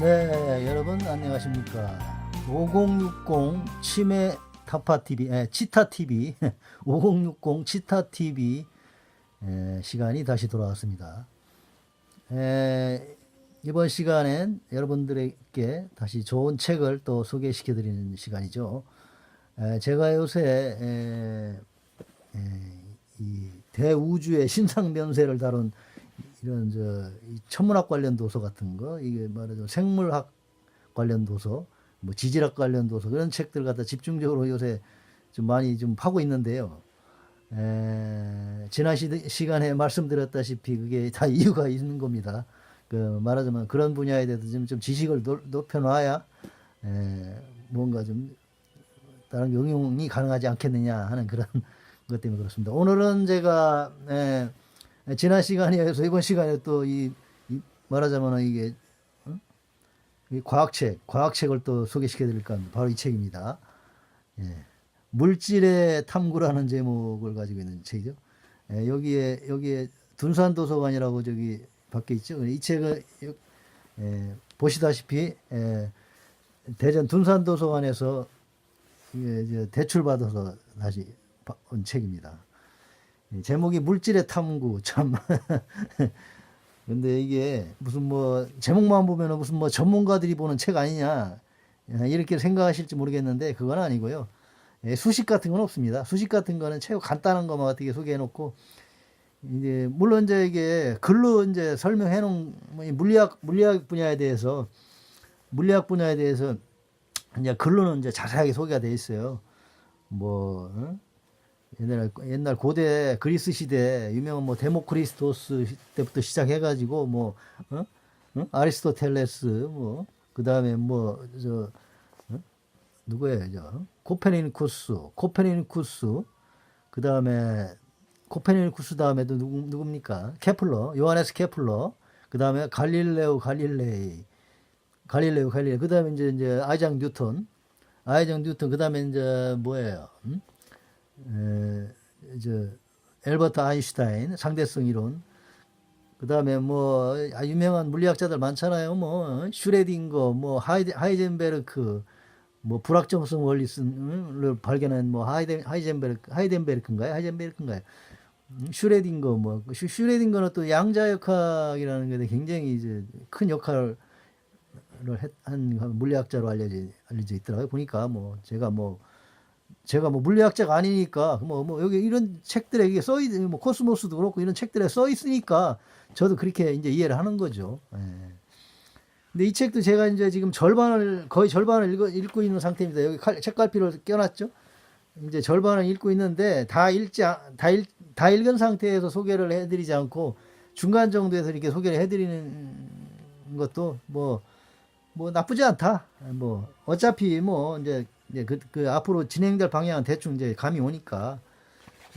네, 여러분 안녕하십니까? 5060 치매 타파 TV, 에, 치타 TV, 5060 치타 TV 에, 시간이 다시 돌아왔습니다. 에, 이번 시간엔 여러분들에게 다시 좋은 책을 또 소개시켜 드리는 시간이죠. 에, 제가 요새 에, 에, 이 대우주의 신상 면세를 다룬 이런 저이 천문학 관련 도서 같은 거 이게 말하자면 생물학 관련 도서 뭐 지질학 관련 도서 그런 책들 갖다 집중적으로 요새 좀 많이 좀 파고 있는데요. 에, 지난 시, 시간에 말씀드렸다시피 그게 다 이유가 있는 겁니다. 그 말하자면 그런 분야에 대해서 좀, 좀 지식을 높- 높여놔야 에, 뭔가 좀 다른 응용이 가능하지 않겠느냐 하는 그런 것 때문에 그렇습니다. 오늘은 제가 에, 지난 시간에 이어서 이번 시간에 또 이 말하자면 이게 어? 이 과학책, 과학책을 또 소개시켜 드릴까 합니다. 바로 이 책입니다. 예. 물질의 탐구라는 제목을 가지고 있는 책이죠. 예, 여기에 여기에 둔산 도서관이라고 저기 밖에 있죠. 이 책은 여- 예, 보시다시피 예, 대전 둔산 도서관에서 이제 대출 받아서 다시 바- 온 책입니다. 예, 제목이 물질의 탐구 참 근데 이게 무슨 뭐 제목만 보면은 무슨 뭐 전문가들이 보는 책 아니냐 예, 이렇게 생각하실지 모르겠는데 그건 아니고요. 예, 수식 같은 건 없습니다. 수식 같은 거는 최고 간단한 것만 어떻게 소개해 놓고 이제 물론 이제 이게 글로 이제 설명해 놓은 뭐이 물리학 물리학 분야에 대해서 물리학 분야에 대해서 이제 글로는 이제 자세하게 소개가 돼 있어요. 뭐 어? 옛날 옛날 고대 그리스 시대 유명한 뭐 데모크리스토스 시- 때부터 시작해가지고 뭐 어? 어? 아리스토텔레스 뭐 그다음에 뭐저 어? 누구예요 저 코페르니쿠스 코페르니쿠스 그다음에 코페르니쿠스 다음에도 누구 누굽니까 케플러 요하네스 케플러 그다음에 갈릴레오 갈릴레이 갈릴레오 갈릴레이 그다음에 이제 이제 아이작 뉴턴 아이작 뉴턴 그다음에 이제 뭐예요 음? 에, 저 엘버트 아인슈타인 상대성 이론 그다음에 뭐 아, 유명한 물리학자들 많잖아요. 뭐 슈레딩거, 뭐 하이젠베르크, 뭐 불확정성 원리를 발견한 뭐 하이데, 하이젠베르크, 하이덴베르크인가요? 하이젠베르크인가요? 음, 슈레딩거 뭐 슈- 슈레딩거는 또 양자 역학이라는 게 굉장히 이제 큰 역할을 했- 한 물리학자로 알려져 알려져 있더라고요. 보니까 뭐 제가 뭐 제가 뭐 물리학자가 아니니까 뭐, 뭐 여기 이런 책들에 이게 써 있, 뭐 코스모스도 그렇고 이런 책들에 써 있으니까 저도 그렇게 이제 이해를 하는 거죠. 예. 근데 이 책도 제가 이제 지금 절반을 거의 절반을 읽어, 읽고 있는 상태입니다. 여기 칼, 책갈피를 껴놨죠. 이제 절반을 읽고 있는데 다 읽지 않- 다, 읽, 다 읽은 상태에서 소개를 해드리지 않고 중간 정도에서 이렇게 소개를 해드리는 것도 뭐뭐 나쁘지 않다. 뭐 어차피 뭐 이제 이제 그, 그 앞으로 진행될 방향은 대충 이제 감이 오니까.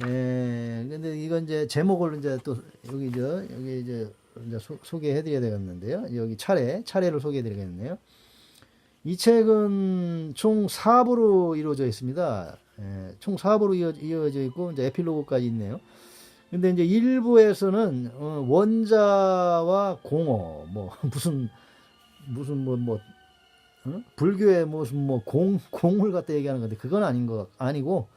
예, 근데 이건 이제 제목을 이제 또 여기 저 여기 이제 이제 소, 소개해드려야 되겠는데요. 여기 차례 차례를 소개해드리겠네요. 이 책은 총 4부로 이루어져 있습니다. 예, 총 4부로 이어, 이어져 있고 이제 에필로그까지 있네요. 근데 이제 1부에서는 어, 원자와 공어 뭐 무슨 무슨 뭐뭐 불교의 무슨 뭐 공 공을 갖다 얘기하는 건데 그건 아닌 거 아니고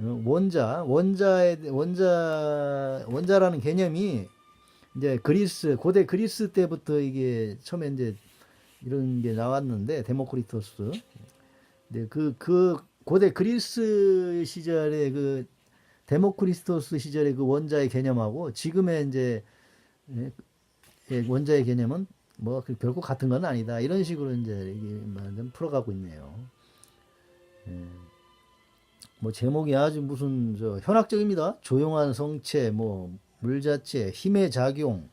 어, 원자 원자의 원자 원자라는 개념이 이제 그리스 고대 그리스 때부터 이게 처음에 이제 이런 게 나왔는데 데모크리토스. 근데 그 그 고대 그리스 시절의 그 데모크리스토스 시절의 그 원자의 개념하고 지금의 이제 예, 예, 원자의 개념은 뭐그 결코 같은 건 아니다 이런 식으로 이제 좀 풀어가고 있네요. 예. 뭐 제목이 아주 무슨 저 현학적입니다. 조용한 성체, 뭐 물자체, 힘의 작용,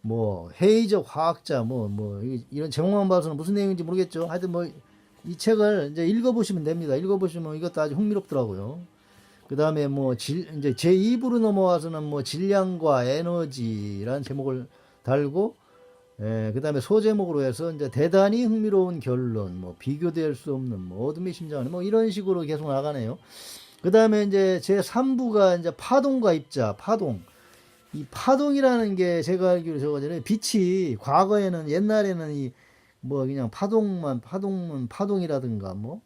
뭐 회의적 화학자, 뭐뭐 이런 제목만 봐서는 무슨 내용인지 모르겠죠. 하여튼 뭐 이 책을 이제 읽어보시면 됩니다. 읽어보시면 이것도 아주 흥미롭더라고요. 그 다음에 뭐 질, 이제 제 2부로 넘어와서는 뭐 질량과 에너지라는 제목을 달고, 예, 그 다음에 소제목으로 해서 이제 대단히 흥미로운 결론, 뭐 비교될 수 없는 뭐 어둠의 심장, 뭐 이런 식으로 계속 나가네요. 그 다음에 이제 제 3부가 이제 파동과 입자, 파동. 이 파동이라는 게 제가 알기로 저거 전에 빛이 과거에는 옛날에는 이 뭐 그냥 파동만 파동은 파동이라든가 뭐,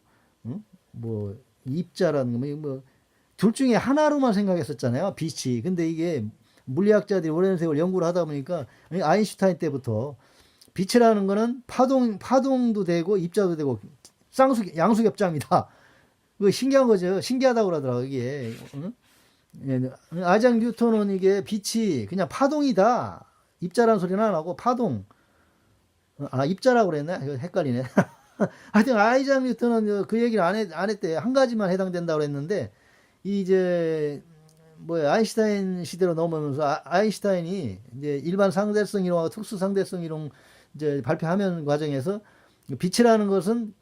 응? 뭐 입자라든가 뭐둘 중에 하나로만 생각했었잖아요. 빛이. 근데 이게 물리학자들이 오랜 세월 연구를 하다 보니까 아인슈타인 때부터 빛이라는 거는 파동 파동도 되고 입자도 되고 쌍수 양수겹자입니다. 그 신기한 거죠. 신기하다고 그러더라고 이게. 응? 예, 아장 뉴턴은 이게 빛이 그냥 파동이다. 입자라는 소리는 안 하고 파동. 아 입자라고 그랬나? 이거 헷갈리네. 하여튼 아이작 뉴턴은 그 얘기를 안, 했, 안 했대. 한 가지만 해당된다고 그랬는데 이제 뭐야 아인슈타인 시대로 넘어오면서 아, 아인슈타인이 이제 일반 상대성 이론하고 특수 상대성 이론 이제 발표하면 과정에서 빛이라는 것은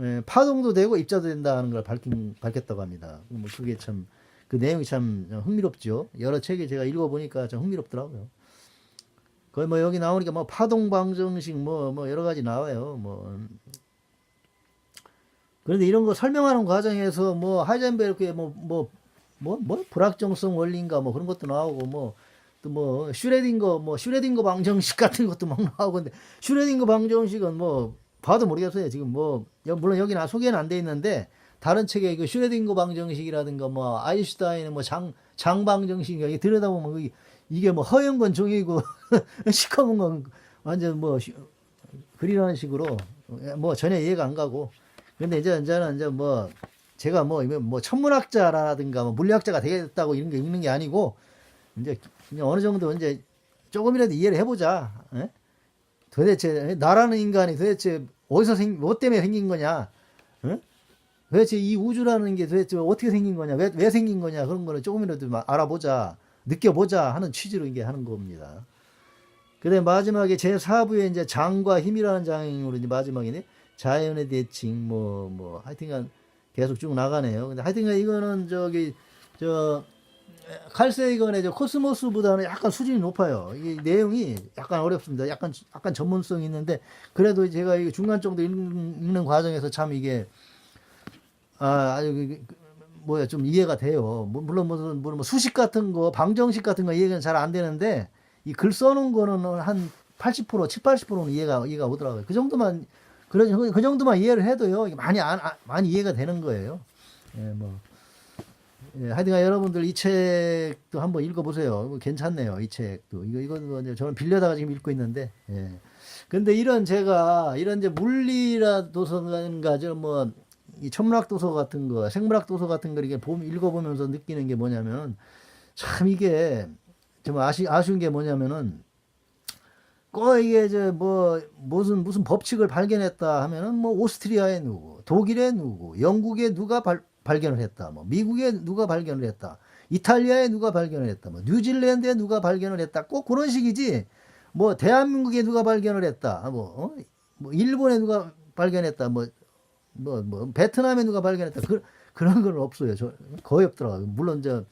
예, 파동도 되고 입자도 된다는 걸 밝힌, 밝혔다고 합니다. 뭐 그게 참 그 내용이 참 흥미롭죠. 여러 책을 제가 읽어보니까 좀 흥미롭더라고요. 거의 뭐 여기 나오니까 뭐 파동 방정식 뭐 뭐 여러 가지 나와요. 뭐 그런데 이런 거 설명하는 과정에서 뭐 하이젠베르크의 뭐뭐 뭐 뭐 불확정성 원리인가 뭐 그런 것도 나오고 뭐 또 뭐 슈레딩거 뭐 슈레딩거 방정식 같은 것도 막 나오고 근데 슈레딩거 방정식은 뭐 봐도 모르겠어요. 지금 뭐 여- 물론 여기는 소개는 안 돼 있는데 다른 책에 그 슈레딩거 방정식이라든가 뭐 아인슈타인의 뭐 장 장방정식 이게 들여다보면 이게 뭐 허연 건 종이고 시커먼 건 완전 뭐 슈- 글이라는 식으로 뭐 전혀 이해가 안 가고 근데 이제 이제는 이제 뭐 제가 뭐 뭐 천문학자라든가 뭐 물리학자가 되겠다고 이런 게 읽는 게 아니고 이제 그냥 어느 정도 이제 조금이라도 이해를 해보자. 예? 도대체 나라는 인간이 도대체 어디서 생, 뭐 때문에 생긴 거냐? 예? 도대체 이 우주라는 게 도대체 어떻게 생긴 거냐? 왜, 왜 생긴 거냐? 그런 거를 조금이라도 막 알아보자, 느껴보자 하는 취지로 이게 하는 겁니다. 그다음에 마지막에 제 4부에 이제 장과 힘이라는 장으로 이제 마지막이네. 자연의 대칭 뭐뭐 하여튼간 계속 쭉 나가네요. 근데 하여튼간 이거는 저기 저 칼세이건의 저 코스모스보다는 약간 수준이 높아요. 이게 내용이 약간 어렵습니다. 약간 약간 전문성이 있는데 그래도 제가 이게 중간 정도 읽는, 읽는 과정에서 참 이게 아 아주 그- 그- 뭐야 좀 이해가 돼요. 뭐- 물론 무슨 물론 뭐 수식 같은 거 방정식 같은 거 이해가 잘안 되는데 이 글 써놓은 거는 한 80% 7, 80%는 이해가 이해가 오더라고요. 그 정도만 그런 그 정도만 이해를 해도요 이게 많이 안, 아- 많이 이해가 되는 거예요. 예, 뭐 예, 하여튼간 여러분들 이 책도 한번 읽어보세요. 이거 괜찮네요. 이 책도. 이거, 이거 뭐 저는 빌려다가 지금 읽고 있는데, 예. 근데 이런 제가, 이런 이제 물리라 도서관가, 저 뭐, 이 천문학 도서 같은 거, 생물학 도서 같은 거 이렇게 보면, 읽어보면서 느끼는 게 뭐냐면, 참 이게, 좀 아쉬, 아쉬운 게 뭐냐면은, 꼭 이게 저 뭐 무슨 무슨 법칙을 발견했다 하면은 뭐 오스트리아에 누구, 독일에 누구, 영국에 누가 발, 발견을 했다, 뭐 미국에 누가 발견을 했다, 이탈리아에 누가 발견을 했다, 뭐 뉴질랜드에 누가 발견을 했다, 꼭 그런 식이지. 뭐 대한민국에 누가 발견을 했다, 뭐, 어? 뭐 일본에 누가 발견했다, 뭐 뭐, 뭐, 베트남에 누가 발견했다. 그, 그런 건 없어요. 저, 거의 없더라고요. 물론, 저,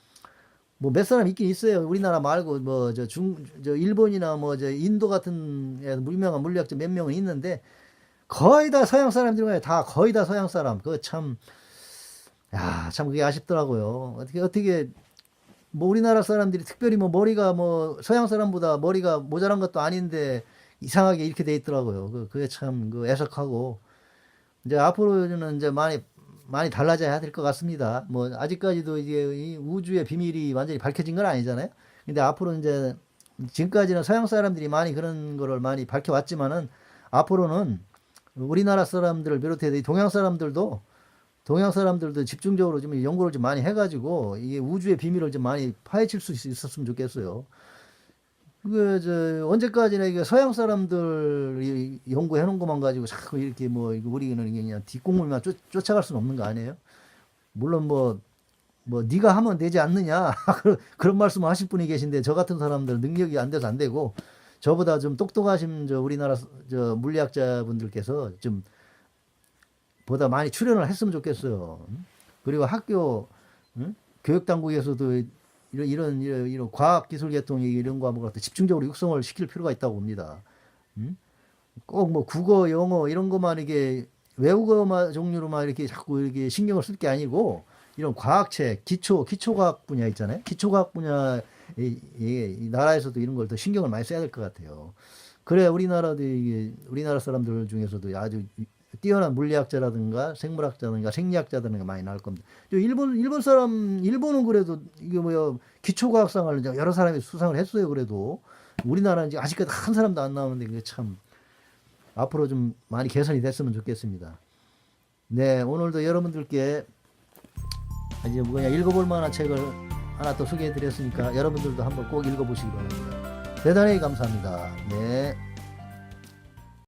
뭐 몇 사람 있긴 있어요. 우리나라 말고, 뭐, 저 중, 저 일본이나 뭐, 저 인도 같은 에 유명한 물리학자 몇 명은 있는데, 거의 다 서양 사람들이 다 거의 다 서양 사람. 그거 참, 야, 참 그게 아쉽더라고요. 어떻게, 어떻게, 뭐 우리나라 사람들이 특별히 뭐 머리가 뭐 서양 사람보다 머리가 모자란 것도 아닌데 이상하게 이렇게 돼 있더라고요. 그, 그게 참 그 애석하고, 이제 앞으로는 이제 많이 많이 달라져야 될 것 같습니다. 뭐 아직까지도 이제 이 우주의 비밀이 완전히 밝혀진 건 아니잖아요. 근데 앞으로 이제 지금까지는 서양 사람들이 많이 그런 거를 많이 밝혀왔지만은 앞으로는 우리나라 사람들을 비롯해서 이 동양 사람들도 동양 사람들도 집중적으로 좀 연구를 좀 많이 해가지고 이게 우주의 비밀을 좀 많이 파헤칠 수 있- 있었으면 좋겠어요. 그, 저, 언제까지나 이게 서양 사람들이 연구해 놓은 것만 가지고 자꾸 이렇게 뭐, 우리는 그냥 뒷공물만 쫓, 쫓아갈 수는 없는 거 아니에요? 물론 뭐, 뭐, 네가 하면 되지 않느냐. 그런- 그런 말씀 하실 분이 계신데, 저 같은 사람들 능력이 안 돼서 안 되고, 저보다 좀 똑똑하신 저 우리나라 저 물리학자 분들께서 좀 보다 많이 출연을 했으면 좋겠어요. 그리고 학교, 응? 교육 당국에서도 이런, 이런, 이런, 이런 과학 기술 계통 이런 과목을 갖다 집중적으로 육성을 시킬 필요가 있다고 봅니다. 응? 꼭뭐 국어, 영어 이런 것만 이게 외국어만 종류로만 이렇게 자꾸 이렇게 신경을 쓸 게 아니고 이런 과학책, 기초, 기초과학 분야 있잖아요. 기초과학 분야, 이, 이, 이 나라에서도 이런 걸 더 신경을 많이 써야 될 것 같아요. 그래 우리나라도 이게 우리나라 사람들 중에서도 아주 뛰어난 물리학자라든가 생물학자든가 생리학자들은 많이 나올 겁니다. 저 일본 일본 사람 일본은 그래도 이게 뭐야 기초과학상을 여러 사람이 수상을 했어요. 그래도 우리나라는 아직까지 한 사람도 안 나오는데 그게 참 앞으로 좀 많이 개선이 됐으면 좋겠습니다. 네 오늘도 여러분들께 이제 뭐냐 읽어볼 만한 책을 하나 또 소개해 드렸으니까 여러분들도 한번 꼭 읽어보시기 바랍니다. 대단히 감사합니다. 네.